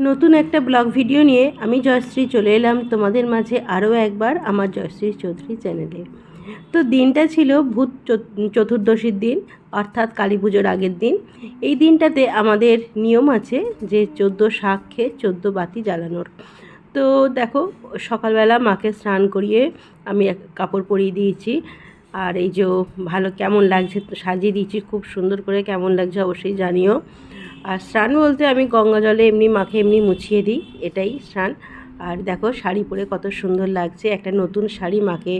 নতুন একটা blog video নিয়ে আমি জয়শ্রী চলে এলাম তোমাদের মাঝে আরও একবার আমার জয়শ্রী চৌধুরী চ্যানেলে। তো দিনটা ছিল ভূত চত- চতুর্দশীর দিন, অর্থাৎ কালী পুজোর আগের দিন। এই দিনটাতে আমাদের নিয়ম আছে যে চোদ্দ শাক খেয়ে চোদ্দ বাতি জ্বালানোর। তো দেখো, সকালবেলা মাকে স্নান করিয়ে আমি এক, কাপড় পরিয়ে দিয়েছি। আর এই যে ভালো কেমন লাগছে সাজিয়ে দিয়েছি, খুব সুন্দর করে কেমন লাগছে অবশ্যই জানিও। আর স্নান বলতে আমি গঙ্গা জলে এমনি মাখে এমনি মুছিয়ে দিই, এটাই স্নান। আর দেখো শাড়ি পরে কত সুন্দর লাগছে, একটা নতুন শাড়ি মাকে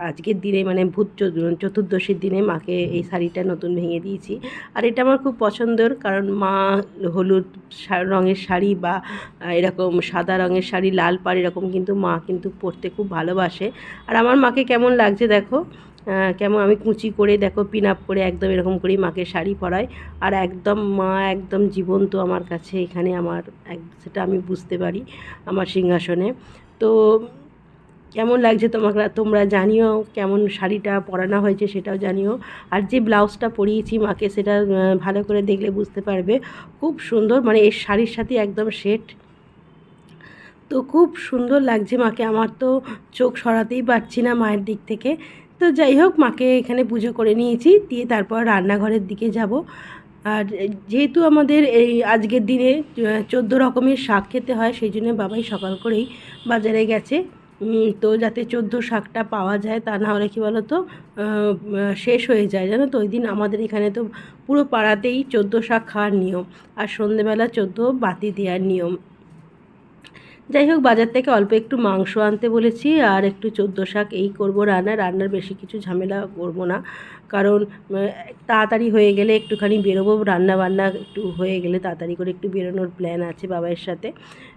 আজকের দিনে মানে ভূত চতু- চতুর্দশীর দিনে মাকে এই শাড়িটা নতুন ভেঙে দিয়েছি। আর এটা আমার খুব পছন্দর, কারণ মা হলুদ রঙের শাড়ি বা এরকম সাদা রঙের শাড়ি, লাল পাড় এরকম কিন্তু মা কিন্তু পরতে খুব ভালোবাসে। আর আমার মাকে কেমন লাগছে দেখো কেমন? আমি কুচি করে দেখো পিন আপ করে একদম এরকম করেই মাকে শাড়ি পরাই। আর একদম মা একদম জীবন্ত আমার কাছে এখানে আমার সেটা আমি বুঝতে পারি আমার সিংহাসনে। তো কেমন লাগছে তোমাকে তোমরা জানিও কেমন শাড়িটা পরানো হয়েছে সেটাও জানিও। আর যে ব্লাউজটা পরিয়েছি মাকে সেটা ভালো করে দেখলে বুঝতে পারবে। খুব সুন্দর মানে এই শাড়ির সাথে একদম সেট তো খুব সুন্দর লাগছে মাকে, আমার তো চোখ সরাতেই পারছি না মায়ের দিক থেকে। তো যাই হোক, মাকে এখানে পুজো করে নিয়েছি। দিয়ে তারপর রান্নাঘরের দিকে যাব। আর যেহেতু আমাদের এই আজকের দিনে চোদ্দ রকমের শাক খেতে হয়, সেই জন্য বাবাই সকাল করেই বাজারে গেছে। তো যাতে চোদ্দ শাকটা পাওয়া যায়, তা না হলে কী বলো তো শেষ হয়ে যায়, জানো তো? ওই দিন আমাদের এখানে তো পুরো পাড়াতেই চোদ্দ শাক খাওয়ার নিয়ম। আর সন্ধেবেলা চোদ্দ বাতি দেওয়ার নিয়ম। যাই হোক, বাজার থেকে অল্প একটু মাংস আনতে বলেছি, আর একটু চোদ্দ শাক এই করব রান্না। রান্নার বেশি কিছু ঝামেলা করব না, কারণ তাড়াতাড়ি হয়ে গেলে একটুখানি বেরোবো রান্না বান্না একটু হয়ে গেলে তাড়াতাড়ি করে একটু বেরোনোর প্ল্যান আছে বাবার সাথে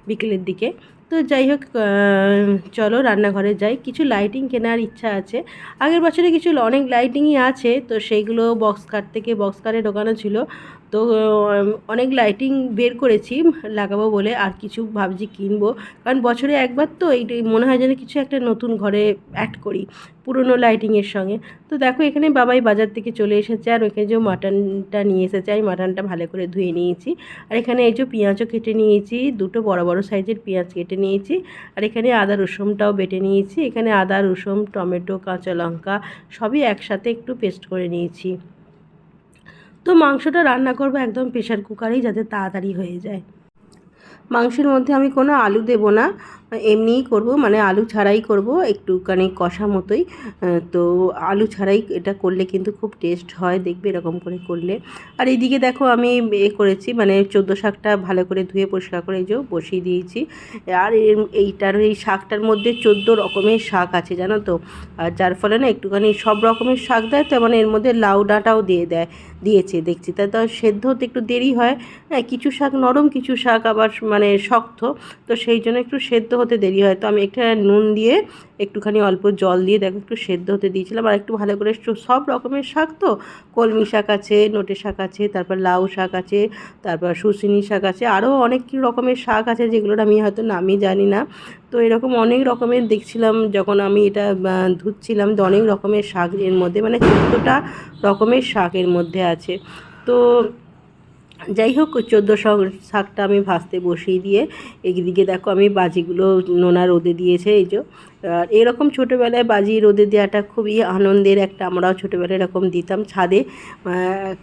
বিকেলের দিকে। তো যাই হোক চলো রান্নাঘরে যাই। কিছু লাইটিং কেনার ইচ্ছা আছে। আগের বছরে কিছু অনেক লাইটিংই আছে, তো সেইগুলো বক্স কার থেকে বক্স কারে ঢোকানো ছিল। তো অনেক লাইটিং বের করেছি, লাগাবো বলে আর কিছু ভাবছি কিনবো। কারণ বছরে একবার তো এইটাই, মনে হয় যেন কিছু একটা নতুন ঘরে অ্যাড করি পুরনো লাইটিংয়ের সঙ্গে। তো দেখো, এখানে বাবাই বাজার থেকে চলে এসেছে আর ওখানে যে মাটনটা নিয়ে এসেছে, আমি মাটনটা ভালো করে ধুয়ে নিয়েছি। আর এখানে এই যে পেঁয়াজও কেটে নিয়েছি, দুটো বড় বড় সাইজের পেঁয়াজ কেটে নিয়েছি। আর এখানে আদা রসুনটাও বেটে নিয়েছি। এখানে আদা, রসুন, টমেটো, কাঁচা লঙ্কা সবই একসাথে একটু পেস্ট করে নিয়েছি। তো মাংসটা রান্না করব একদম প্রেশার কুকারেই যাতে তাড়াতাড়ি হয়ে যায়। মাংসের মধ্যে আমি কোনো আলু দেব না। এমনিই করব মানে আলু ছাড়াই করব, একটুখানি কষা মতোই। তো আলু ছাড়াই এটা করলে কিন্তু খুব টেস্ট হয়, দেখবে এরকম করে করলে। আর এইদিকে দেখো আমি এ করেছি মানে চোদ্দ শাকটা ভালো করে ধুয়ে পরিষ্কার করে যে বসিয়ে দিয়েছি। আর এইটার, এই শাকটার মধ্যে চোদ্দ রকমের শাক আছে, জানো তো? আর যার ফলে না একটুখানি সব রকমের শাক দেয়, তো মানে এর মধ্যে লাউ ডাঁটাও দিয়ে দেয়, দিয়েছে, দেখছি। তা তো সেদ্ধ হতে একটু দেরি হয়। হ্যাঁ কিছু শাক নরম, কিছু শাক আবার মানে শক্ত, তো সেই জন্য একটু সেদ্ধ হতে দেরি হয়। তো আমি একটা নুন দিয়ে একটুখানি অল্প জল দিয়ে দেখো একটু সেদ্ধ হতে দিয়েছিলাম। আর একটু ভালো করে সব রকমের শাক তো? কলমি শাক আছে, নোটে শাক আছে, তারপর লাউ শাক আছে, তারপর শুশিনি শাক আছে আরও অনেক রকমের শাক আছে যেগুলোর আমি হয়তো নামই জানি না। তো এরকম অনেক রকমের দেখছিলাম যখন আমি এটা ধুচ্ছিলাম তো অনেক রকমের শাক এর মধ্যে মানে চোদ্দোটা রকমের শাক এর মধ্যে আছে। তো যাই হোক চোদ্দ শাকটা আমি ভাজতে বসিয়ে দিয়ে এইদিকে দেখো আমি বাজিগুলো নোনা রোদে দিয়েছে, এই যে। এরকম ছোটোবেলায় বাজি রোদে দেওয়াটা খুবই আনন্দের একটা, আমরাও ছোটোবেলায় এরকম দিতাম ছাদে।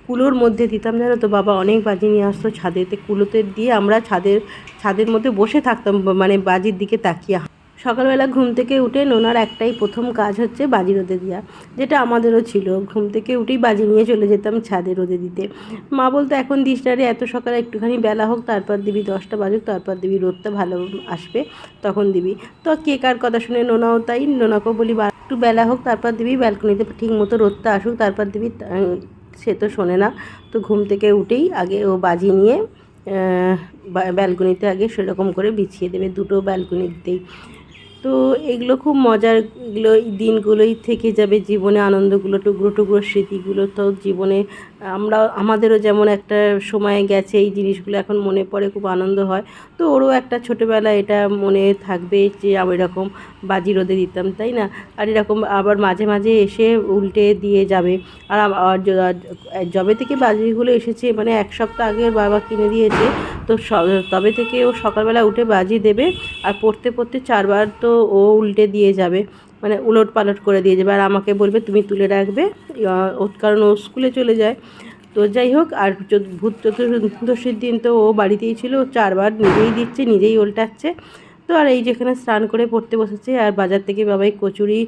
কুলোর মধ্যে দিতাম, জানো তো, বাবা অনেক বাজি নিয়ে আসতো ছাদেতে, কুলোতে দিয়ে আমরা ছাদের ছাদের মধ্যে বসে থাকতাম মানে বাজির দিকে তাকিয়ে। সকালবেলা ঘুম থেকে উঠে নোনার একটাই প্রথম কাজ হচ্ছে বাজি রোদে দেওয়া যেটা আমাদেরও ছিল। ঘুম থেকে উঠেই বাজি নিয়ে চলে যেতাম ছাদে রোদে দিতে। মা বলতো, এখন দিস রে, এত সকালে একটুখানি বেলা হোক, তারপর দিবি, দশটা বাজুক, তারপর দিবি, রোদটা ভালো আসবে, তখন দিবি। তো কে কার কথা শুনে নোনাও তাই, নোনাকেও বলি "বা- একটু বেলা হোক, তারপর দিবি, ব্যালকনিতে ঠিক মতো রোদটা আসুক, তারপর দিবি সে তো শোনে না। তো ঘুম থেকে উঠেই আগে ও বাজি নিয়ে ব্যালকনিতে আগে সেরকম করে বিছিয়ে দেবে, দুটো ব্যালকনিতেই তো এগুলো খুব মজার, এগুলো দিনগুলোই থেকে যাবে জীবনে, আনন্দগুলো, টুকরো টুকরো স্মৃতিগুলো তো জীবনে আমরা, আমাদেরও যেমন একটা সময় গেছে এই জিনিসগুলো এখন মনে পড়ে, খুব আনন্দ হয়। তো ওরও একটা ছোটোবেলা এটা মনে থাকবে যে আমি, এরকম বাজি রোদে দিতাম, তাই না? আর এরকম আবার মাঝে মাঝে এসে উল্টে দিয়ে যাবে। আর যবে থেকে বাজিগুলো এসেছে মানে এক সপ্তাহ আগে বাবা কিনে দিয়েছে, তো তবে থেকে ও সকালবেলা উঠে বাজি দেবে, আর পড়তে পড়তে চারবার তো ও উল্টে দিয়ে যাবে। মানে উলট পালট করে দিয়ে যাবে। আর আমাকে বলবে, তুমি তুলে রাখবে। কারণ ও স্কুলে চলে যায়। তো যাই হোক, আর ভূত চতুর্দশীর দিন তো ও বাড়িতেই ছিল। চারবার নিজেই দিচ্ছে, নিজেই উল্টাচ্ছে। তো আর এই যেখানে স্নান করে পড়তে বসেছে, আর বাজার থেকে বাবাই কচুরি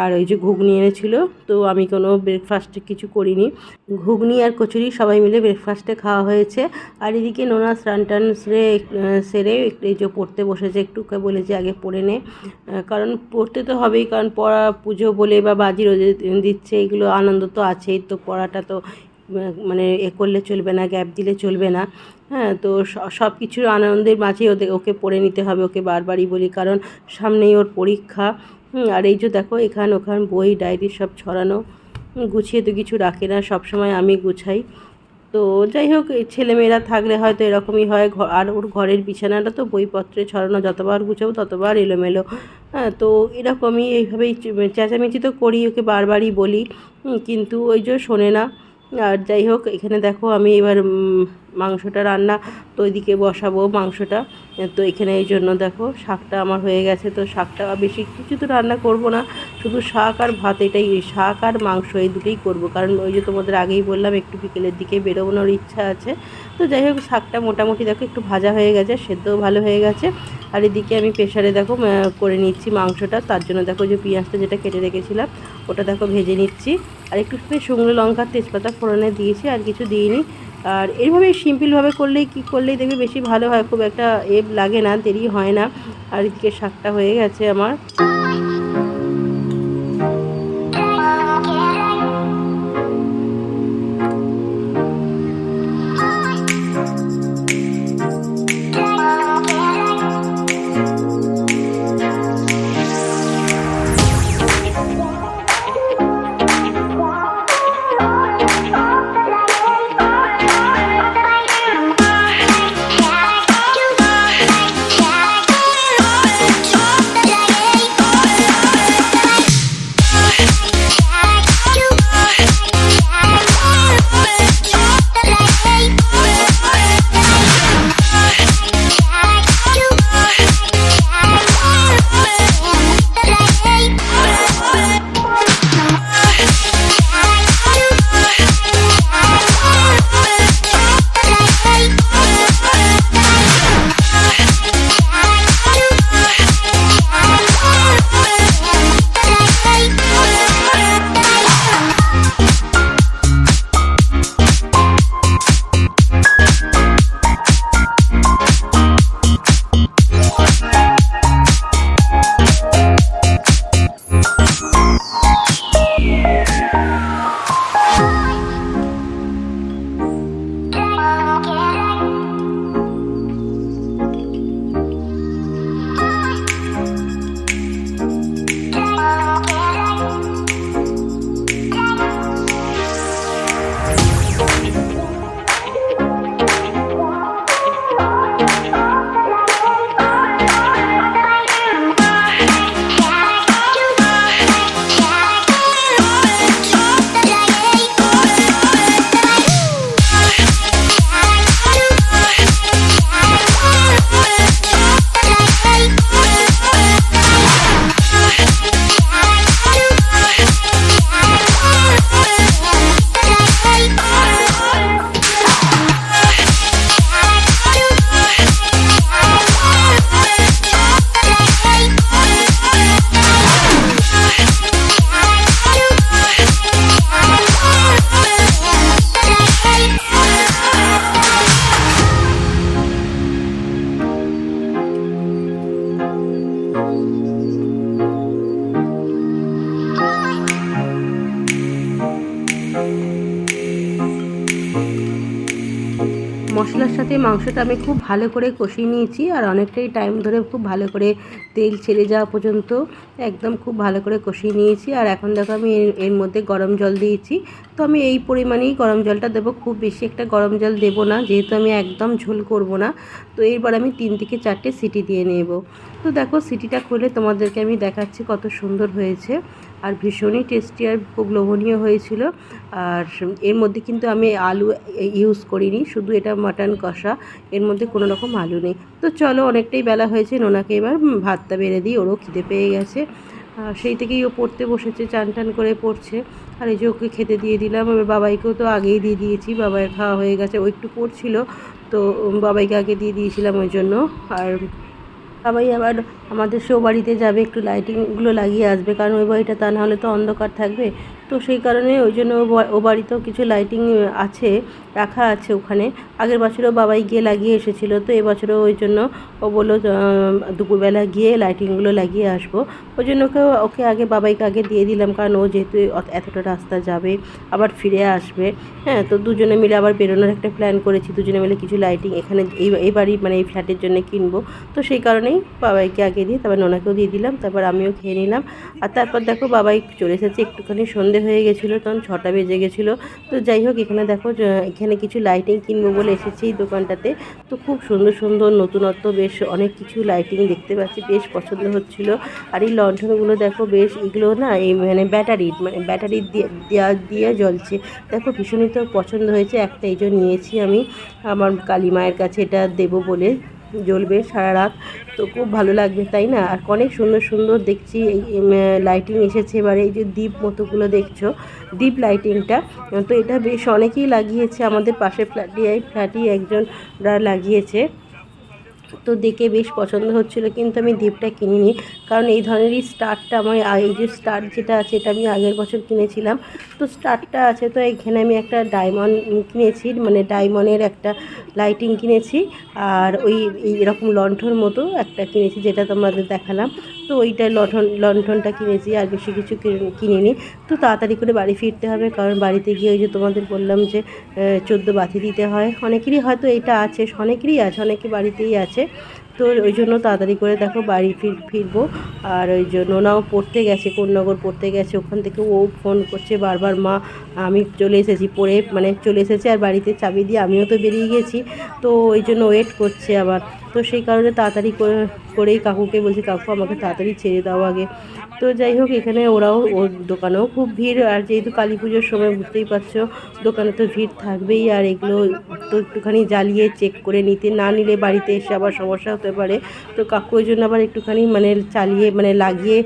আর ওই যে ঘুগনি এনেছিল, তো আমি কোনো ব্রেকফাস্টে কিছু করিনি। ঘুগনি আর কচুরি সবাই মিলে ব্রেকফাস্টে খাওয়া হয়েছে। আর এদিকে নোনা স্নান টান সেরে সেরে এই যে পড়তে বসেছে, একটু বলেছে আগে পড়ে নে। কারণ পড়তে তো হবেই, কারণ পড়া, পুজো বলে বা বাজি রোজে দিচ্ছে, এগুলো আনন্দ তো আছেই, তো পড়াটা তো মানে এ করলে চলবে না গ্যাপ দিলে চলবে না। হ্যাঁ তো সব কিছুর আনন্দের মাঝে ওদের ওকে পড়ে নিতে হবে, ওকে বারবারই বলি। কারণ সামনেই ওর পরীক্ষা। আর এই যে দেখো, এখান ওখান বই, ডায়েরি সব ছড়ানো। গুছিয়ে তো কিছু রাখে না সব সময় আমি গুছাই। তো যাই হোক ছেলেমেয়েরা থাকলে হয়তো এরকমই হয়। আর ওর ঘরের বিছানাটা তো বইপত্রে ছড়ানো, যতবার গুছাবো ততবার এলোমেলো। হ্যাঁ তো এরকমই এইভাবেই চেঁচামেচি তো করি, ওকে বারবারই বলি। কিন্তু ওই যে শোনে না। আর যাই হোক এখানে দেখো আমি এবার মাংসটা রান্না তো বসাবো মাংসটা। তো এখানে এই জন্য দেখো শাকটা আমার হয়ে গেছে। তো শাকটা বেশি কিছু তো রান্না করব না, শুধু শাক আর ভাত এটাই, শাক আর মাংস এই দুটোই করব। কারণ ওই যে তোমাদের আগেই বললাম, একটু বিকেলের দিকে বেরোনোর ইচ্ছা আছে। তো যাই হোক, শাকটা মোটামুটি দেখো একটু ভাজা হয়ে গেছে, সেদ্ধও ভালো হয়ে গেছে। আর এদিকে আমি প্রেশারে দেখো করে নিচ্ছি মাংসটা। তার জন্য দেখো যে পেঁয়াজটা যেটা কেটে রেখেছিলাম, ওটা দেখো ভেজে নিচ্ছি। আর একটু শুকনো লঙ্কার তেজপাতা ফোড়নে দিয়েছি, আর কিছু দিইনি। আর এইভাবে সিম্পলভাবে করলেই কি করলেই দেখবে বেশি ভালো হয়, খুব একটা এ লাগে না, দেরি হয় না। আর এদিকে শাকটা হয়ে গেছে আমার। মশলার সাথে মাংসটা আমি খুব ভালো করে কষিয়ে নিয়েছি আর অনেকটাই টাইম ধরে খুব ভালো করে তেল ছেড়ে যাওয়া পর্যন্ত একদম খুব ভালো করে কষিয়ে নিয়েছি। আর এখন দেখো আমি এর মধ্যে গরম জল দিয়েছি। তো আমি এই পরিমাণেই গরম জলটা দেবো। খুব বেশি একটা গরম জল দেব না, যেহেতু আমি একদম ঝোল করব না। তো এরপর আমি তিন থেকে চারটে সিটি দিয়ে নেব। তো দেখো সিটিটা খুলে তোমাদেরকে আমি দেখাচ্ছি কত সুন্দর হয়েছে। আর ভীষণই টেস্টি আর খুব লোভনীয় হয়েছিল। আর এর মধ্যে কিন্তু আমি আলু ইউজ করিনি, শুধু এটা মাটন কষা, এর মধ্যে কোনো রকম আলু নেই। তো চলো, অনেকটাই বেলা হয়েছে, নোনাকে এবার ভাতটা বেড়ে দিই, ওরও খিদে পেয়ে গেছে। সেই থেকেই ও পড়তে বসেছে, চান টান করে পড়ছে। আর এই যে ওকে খেতে দিয়ে দিলাম, এবার বাবাইকেও তো আগেই দিয়ে দিয়েছি বাবাই খাওয়া হয়ে গেছে, ও একটু পড়ছিল, তো বাবাইকে আগে দিয়ে দিয়েছিলাম ওই জন্য। আর বাবাই আবার আমাদের শো বাড়িতে যাবে, একটু লাইটিংগুলো লাগিয়ে আসবে, কারণ ওই বাড়িটা তা নাহলে তো অন্ধকার থাকবে। তো সেই কারণে ওই জন্য ও বাড়িতেও কিছু লাইটিং আছে, রাখা আছে ওখানে। আগের বছরও বাবাই গিয়ে লাগিয়ে এসেছিল, তো এবছরও ওই জন্য ও বলল দুপুরবেলা গিয়ে লাইটিংগুলো লাগিয়ে আসব। ওই জন্য ওকে ওকে আগে, বাবাইকে আগে দিয়ে দিলাম, কারণ ও যেহেতু এতটা রাস্তা যাবে, আবার ফিরে আসবে। হ্যাঁ তো দুজনে মিলে আবার বেরোনোর একটা প্ল্যান করেছি, দুজনে মিলে কিছু লাইটিং এখানে, এই এই বাড়ি মানে এই ফ্ল্যাটের জন্য কিনবো। তো সেই কারণেই বাবাইকে আগে দিয়ে, তারপর নোনাকেও দিয়ে দিলাম, তারপর আমিও খেয়ে নিলাম। আর তারপর দেখো বাবাই চলে এসেছে, একটুখানি সন্ধে হয়ে গেছিল, তখন ছটা বেজে গেছিল। তো যাই হোক, এখানে দেখো এখানে কিছু লাইটিং কিনবো বলে এসেছি এই দোকানটাতে। তো খুব সুন্দর সুন্দর নতুনত্ব, বেশ অনেক কিছু লাইটিং দেখতে পাচ্ছি, বেশ পছন্দ হচ্ছিল। আর এই লণ্ঠনগুলো দেখো, বেশ এগুলো না, এই মানে ব্যাটারি মানে ব্যাটারি দেওয়া দিয়ে জ্বলছে। দেখো, ভীষণই তো পছন্দ হয়েছে, একটা এই নিয়েছি আমি। আমার কালী মায়ের কাছে এটা দেবো বলে। জ্বলবে সারা রাত। তো খুব ভালো লাগবে, তাই না? আর অনেক সুন্দর সুন্দর দেখছি এই লাইটিং এসেছে, এবারে এই যে দ্বীপ মতোগুলো দেখছ দ্বীপ লাইটিংটা তো এটা বেশ অনেকেই লাগিয়েছে, আমাদের পাশের ফ্ল্যাটে ফ্ল্যাটই একজন লাগিয়েছে। তো দেখে বেশ পছন্দ হচ্ছিল, কিন্তু আমি দ্বীপটা কিনিনি। কারণ এই ধরনেরই স্টারটা আমার, এই যে স্টার যেটা আছে, এটা আমি আগের বছর কিনেছিলাম। তো স্টারটা আছে, তো এখানে আমি একটা ডায়মন্ড কিনেছি মানে ডায়মন্ডের একটা লাইটিং কিনেছি। আর ওই এরকম লণ্ঠন মতো একটা কিনেছি, যেটা তোমাদের দেখালাম। তো ওইটা লঠন লণ্ঠনটা কিনেছি, আর বেশি কিছু কিনে- কিনিনি। তো তাড়াতাড়ি করে বাড়ি ফিরতে হবে, কারণ বাড়িতে গিয়ে ওই যে তোমাদের বললাম যে চোদ্দ বাতি দিতে হয়। অনেকেরই হয়তো এটা আছে, অনেকেরই আছে, অনেকে বাড়িতেই আছে। তো ওই জন্য তাড়াতাড়ি করে দেখো বাড়ি ফির, ফিরবো। আর ওই জন্য ওনাও পড়তে গেছে কোন্নগর পড়তে গেছে। ওখান থেকে ও ফোন করছে বারবার, মা, আমি চলে এসেছি। পড়ে মানে চলে এসেছে আর বাড়িতে চাবি দিয়ে আমিও তো বেরিয়ে গেছি। তো ওই জন্য ওয়েট করছে আবার। তো সেই কারণে তাড়াতাড়ি করে, করেই কাকুকে বলছি, কাকু, আমাকে তাড়াতাড়ি ছেড়ে দাও আগে। তো যাই হোক, এখানে ওরাও ওর দোকানেও খুব ভিড়। আর যেহেতু কালী পুজোর সময় বুঝতেই পারছ, দোকানে তো ভিড় থাকবেই। আর এগুলো তো একটুখানি জ্বালিয়ে চেক করে নিতে, না নিলে বাড়িতে এসে আবার সমস্যা হতে পারে। তো কাকু ওই জন্য আবার একটুখানি মানে চালিয়ে মানে লাগিয়ে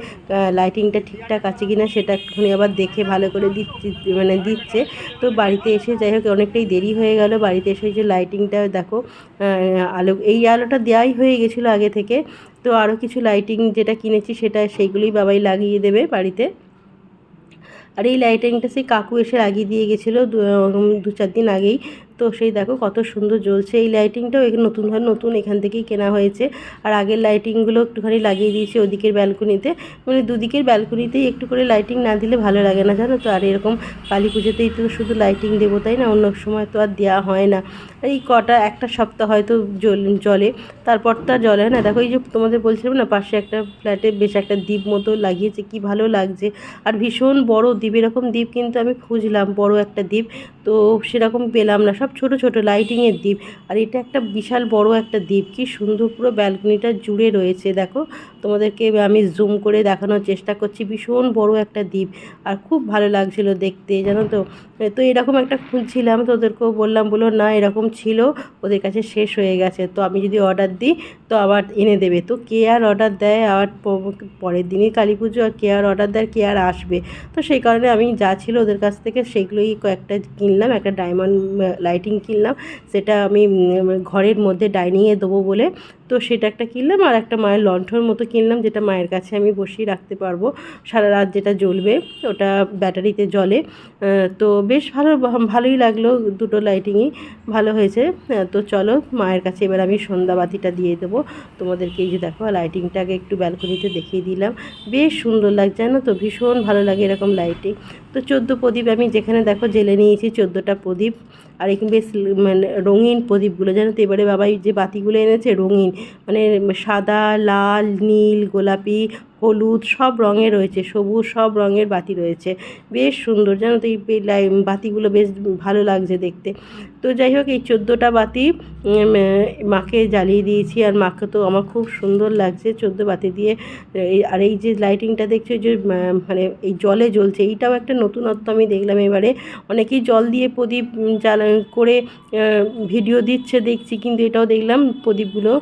লাইটিংটা ঠিকঠাক আছে কি না সেটা একটুখানি আবার দেখে ভালো করে দিচ্ছে মানে দিচ্ছে। তো বাড়িতে এসে যাই হোক, অনেকটাই দেরি হয়ে গেল। বাড়িতে এসে যে লাইটিংটা দেখো আলো, এই আলোটা দেওয়াই হয়ে গেছিল আগে থেকে। তো আরও কিছু লাইটিং যেটা কিনেছি সেটা সেইগুলোই বাবাই লাগিয়ে দেবে বাড়িতে। আর এই লাইটিংটা সেই কাকু এসে লাগিয়ে দিয়ে গেছিল দু চার দিন আগেই। তো সেই দেখো কত সুন্দর জ্বলছে। এই লাইটিংটাও নতুন ধর নতুন এখান থেকেই কেনা হয়েছে। আর আগের লাইটিংগুলো একটুখানি লাগিয়ে দিয়েছি ওদিকের ব্যালকনিতে মানে দুদিকের ব্যালকনিতেই একটু করে লাইটিং না দিলে ভালো লাগে না, জানো তো? আর এরকম কালী পুজোতেই তো শুধু লাইটিং দেবো, তাই না? অন্য সময় তো আর দেওয়া হয় না। এই কটা, একটা সপ্তাহ হয়তো জল জলে তারপর তো আর জলে না। দেখো এই যে তোমাদের বলছিলাম না, পাশে একটা ফ্ল্যাটে বেশ একটা দ্বীপ মতো লাগিয়েছে, কি ভালো লাগছে। আর ভীষণ বড় দ্বীপ, এরকম দ্বীপ কিন্তু আমি খুঁজলাম, বড় একটা দ্বীপ। তো সেরকম পেলাম না। সব ছোট ছোট লাইটিংয়ের দ্বীপ। আর এটা একটা বিশাল বড় একটা দ্বীপ। কি সুন্দর পুরো ব্যালকনিটা জুড়ে রয়েছে, দেখো। তোমাদেরকে আমি জুম করে দেখানোর চেষ্টা করছি। ভীষণ বড় একটা দ্বীপ আর খুব ভালো লাগছিল দেখতে, জানো তো? তো এরকম একটা খুঁজছিলাম তো ওদেরকেও বললাম বলো না, এরকম ছিল, ওদের কাছে শেষ হয়ে গেছে। তো আমি যদি অর্ডার দিই, তো আবার এনে দেবে। তো কে আর অর্ডার দেয়? আবার পরের দিনই কালী পুজো, আর কে আর অর্ডার দেয়? কে আর আসবে? তো সেই কারণে আমি যা ছিল ওদের কাছ থেকে সেগুলোই কয়েকটা কিনলাম, একটা ডায়মন্ড লাইটিং কিনলাম। সেটা আমি ঘরের মধ্যে ডাইনিংয়ে দেবো বলে তো সেটা একটা কিনলাম আর একটা মায়ের লণ্ঠন মতো কিনলাম, যেটা মায়ের কাছে আমি বসিয়ে রাখতে পারব। সারা রাত যেটা জ্বলবে, ওটা ব্যাটারিতে জ্বলে। তো বেশ ভালো, ভালোই লাগল দুটো লাইটিংই ভালো হয়েছে। তো চলো, মায়ের কাছে এবার আমি সন্ধ্যাবাতিটা দিয়ে দেবো। তোমাদেরকে এই যে দেখো লাইটিংটাকে একটু ব্যালকনিতে দেখিয়ে দিলাম। বেশ সুন্দর লাগছে, জানো তো? ভীষণ ভালো লাগে এরকম লাইটিং তো চোদ্দ প্রদীপ আমি যেখানে দেখো জেলে নিয়েছি, চোদ্দোটা প্রদীপ। আর এখানে বেশ মানে রঙিন প্রদীপগুলো, জানো তো? এবারে বাবাই যে বাতিগুলো এনেছে রঙিন। মানে সাদা লাল নীল গোলাপি হলুদ, সব রঙের রয়েছে, সবুজ সব রঙের বাতি রয়েছে। বেশ সুন্দর, জানো তো এই বাতিগুলো বেশ ভালো লাগছে দেখতে। তো যাই হোক, এই চোদ্দোটা বাতি মাকে জ্বালিয়ে দিয়েছি আর মাকে তো আমার খুব সুন্দর লাগছে চোদ্দ বাতি দিয়ে। আর এই যে লাইটিংটা দেখছ যে মানে এই জলে জ্বলছে, এইটাও একটা নতুনত্ব আমি দেখলাম এবারে। অনেকেই জল দিয়ে প্রদীপ জ্বালা করে ভিডিও দিচ্ছে দেখছি, কিন্তু এটাও দেখলাম প্রদীপগুলো।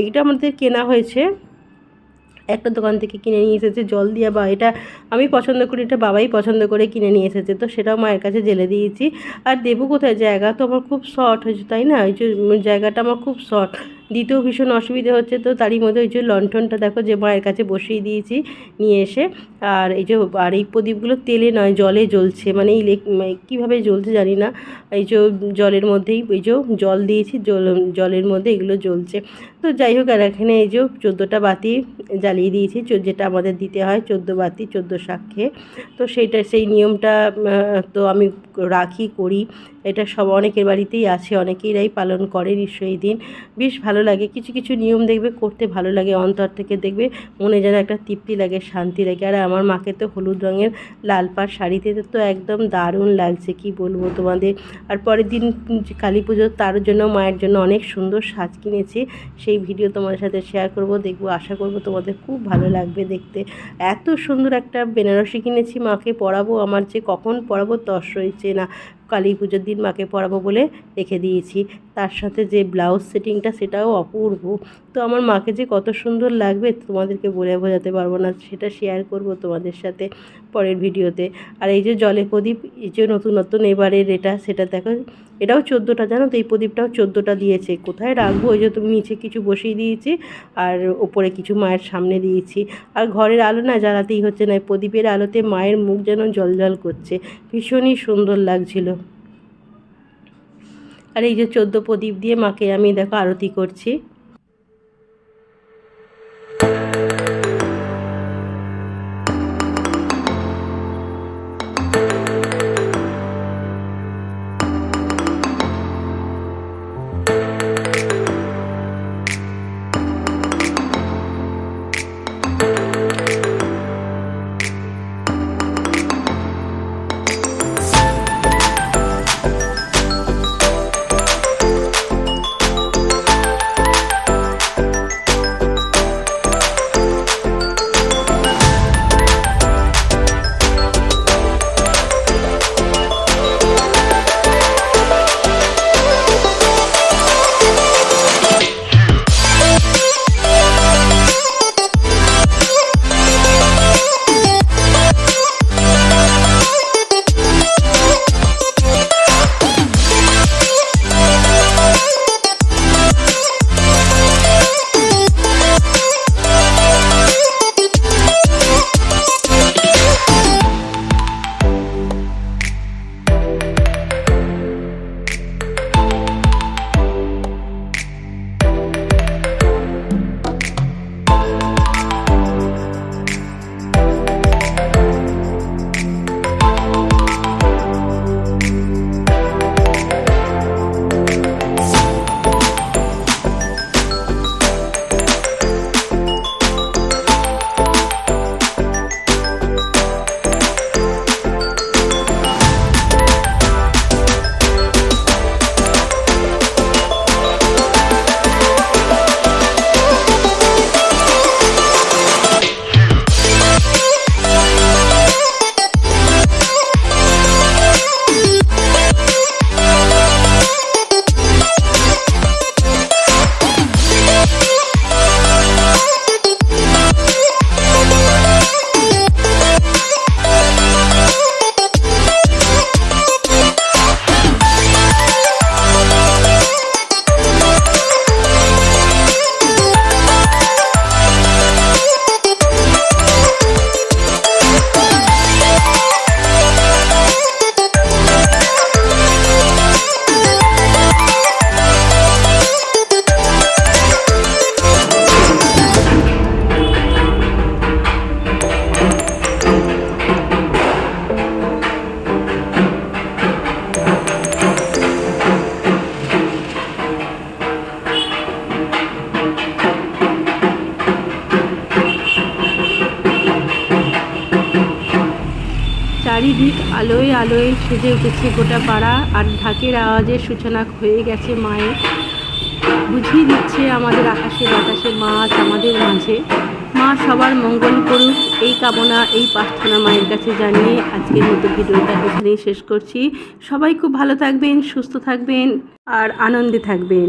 এইটা আমাদের কেনা হয়েছে। একটা দোকান থেকে কিনে নিয়ে এসেছে, জল দিয়ে বা এটা আমি পছন্দ করি, এটা বাবাই পছন্দ করে কিনে নিয়ে এসেছে, তো সেটাও মায়ের কাছে জেলে দিয়েছি। আর দেবো কোথায়? জায়গা তো আমার খুব শর্ট হয়েছে, তাই না? ওই জায়গাটা আমার খুব শর্ট। দিতেও ভীষণ অসুবিধে হচ্ছে তো তারই মধ্যে ওই যে লণ্ঠনটা দেখো যে মায়ের কাছে বসিয়ে দিয়েছি নিয়ে এসে। আর এই যে, আর এই প্রদীপগুলো তেলে নয়, জলে জ্বলছে। মানে এই কীভাবে জ্বলছে জানি না। এই যে জলের মধ্যেই, এই যে জল দিয়েছি, জল, জলের মধ্যে এগুলো জ্বলছে। তো যাই হোক, আর এখানে এই যে চোদ্দোটা বাতি জ্বালিয়ে দিয়েছি। যেটা আমাদের দিতে হয় চোদ্দ বাতি, চোদ্দ সাক্ষে তো সেইটা, সেই নিয়মটা তো আমি রাখি, করি। এটা সব অনেকের বাড়িতেই আছে অনেকেরাই পালন করে নিশ্চয়ই দিন। বেশ ভালো লাগে, কিছু কিছু নিয়ম দেখবে, করতে ভালো লাগে, অন্তর থেকে দেখবে মনে যেন একটা তৃপ্তি লাগে, শান্তি লাগে। আর আমার মাকে তো হলুদ রঙের লাল পাড় শাড়িতে তো একদম দারুণ লাগছে, কি বলব তোমাদের? আর পরের দিন কালী পুজো, তার জন্য, মায়ের জন্য অনেক সুন্দর সাজ কিনেছি। সেই ভিডিও তোমাদের সাথে শেয়ার করব, দেখব, আশা করব তোমাদের খুব ভালো লাগবে দেখতে। এত সুন্দর একটা বেনারসি কিনেছি মাকে, পরাবো, আমার যে কখন পরাবো তস রয়েছে না। কালী পুজোর দিন মাকে পরাবো বলে রেখে দিয়েছি। তার সাথে যে ব্লাউজ সেটিংটা সেটাও অপূর্ব। তো আমার মাকে যে কত সুন্দর লাগবে তোমাদেরকে বলে বোঝাতে পারব না, সেটা শেয়ার করব তোমাদের সাথে পরের ভিডিওতে। আর এই যে জলে প্রদীপ, এই যে নতুন নতুন এবারের এটা, সেটা দেখো, এটাও চোদ্দোটা, জানো তো এই প্রদীপটাও চোদ্দোটা দিয়েছে। কোথায় রাখব? ওই যে তুমি নিচে কিছু বসিয়ে দিয়েছি আর ওপরে কিছু মায়ের সামনে দিয়েছি। আর ঘরের আলো না জ্বালাতেই হচ্ছে না প্রদীপের আলোতে মায়ের মুখ যেন জল করছে। ভীষণই সুন্দর লাগছিল। আর এই যে চোদ্দ প্রদীপ দিয়ে মাকে আমি দেখো আরতি করছি। চারিদিক আলোয় আলোয় সেজে উঠেছে গোটা পাড়া আর ঢাকের আওয়াজের সূচনা হয়ে গেছে মায়ের। বুঝিয়ে দিচ্ছে আমাদের আকাশে বাতাসে মাছ আমাদের মাঝে। মা সবার মঙ্গল করুক, এই কামনা, এই প্রার্থনা মায়ের কাছে জানিয়ে আজকের মতো ভিডিওটা এখানেই শেষ করছি। সবাই খুব ভালো থাকবেন, সুস্থ থাকবেন আর আনন্দে থাকবেন।